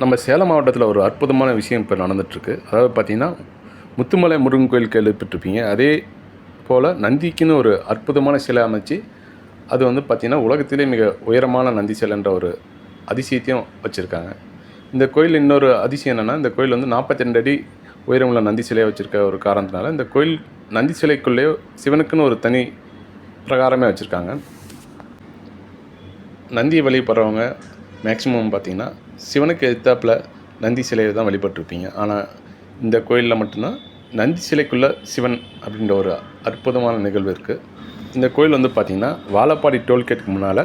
நம்ம சேலம் மாவட்டத்தில் ஒரு அற்புதமான விஷயம் இப்போ நடந்துகிட்ருக்கு அதாவது பார்த்திங்கன்னா முத்துமலை முருகன் கோயில் கேள்விப்பட்டிருப்பீங்க. அதே போல் நந்திக்குன்னு ஒரு அற்புதமான சிலை அமைச்சு அது வந்து பார்த்திங்கன்னா உலகத்திலே மிக உயரமான நந்தி சிலைன்ற ஒரு அதிசயத்தையும் வச்சுருக்காங்க. இந்த கோயில் இன்னொரு அதிசயம் என்னென்னா இந்த கோயில் வந்து 42 அடி உயரமுள்ள நந்தி சிலையை வச்சுருக்க ஒரு காரணத்தினால இந்த கோயில் நந்தி சிலைக்குள்ளேயோ சிவனுக்குன்னு ஒரு தனி பிரகாரமே வச்சுருக்காங்க. நந்தியை வழிபடுறவங்க மேக்ஸிமம் பார்த்திங்கன்னா சிவனுக்கு எதிர்த்தாப்புல நந்தி சிலையை தான் வழிபட்டிருப்பீங்க. ஆனால் இந்த கோயிலில் மட்டும்தான் நந்தி சிலைக்குள்ளே சிவன் அப்படின்ற ஒரு அற்புதமான நிகழ்வு இருக்குது இந்த கோயில் வந்து பார்த்திங்கன்னா வாழப்பாடி டோல்கேட்டுக்கு முன்னால்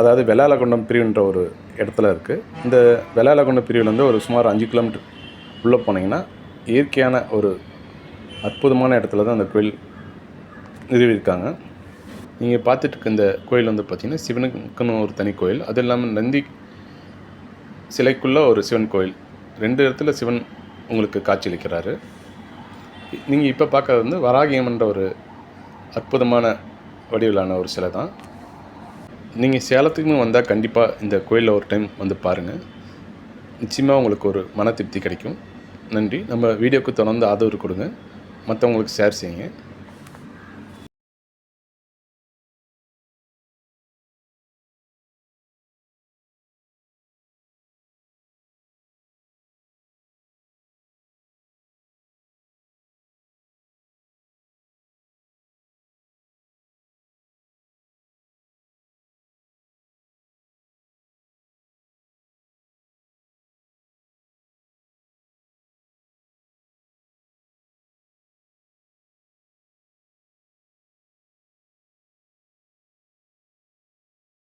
அதாவது வெள்ளாளகுண்டம் பிரிவுன்ற ஒரு இடத்துல இருக்குது இந்த வெள்ளாளகுண்டம் பிரிவில் வந்து ஒரு சுமார் அஞ்சு கிலோமீட்டர் உள்ளே போனீங்கன்னா இயற்கையான ஒரு அற்புதமான இடத்துல தான் அந்த கோயில் நிறுவியிருக்காங்க. நீங்கள் பார்த்துட்டு இருக்க இந்த கோயில் வந்து பார்த்திங்கன்னா சிவனுக்குன்னு ஒரு தனி கோயில். அது இல்லாமல் நந்தி சிலைக்குள்ளே ஒரு சிவன் கோயில். ரெண்டு இடத்துல சிவன் உங்களுக்கு காட்சியளிக்கிறாரு. நீங்கள் இப்போ பார்க்கறது வந்து வராகியம்ன்ற ஒரு அற்புதமான வடிவிலான ஒரு சிலை தான். நீங்கள் சேலத்துக்குன்னு வந்தால் கண்டிப்பாக இந்த கோயிலில் ஒரு டைம் வந்து பாருங்கள் நிச்சயமாக உங்களுக்கு ஒரு மன திருப்தி கிடைக்கும். நன்றி. நம்ம வீடியோக்கு தொடர்ந்து ஆதரவு கொடுங்க. மற்றவங்களுக்கு ஷேர் செய்யுங்க.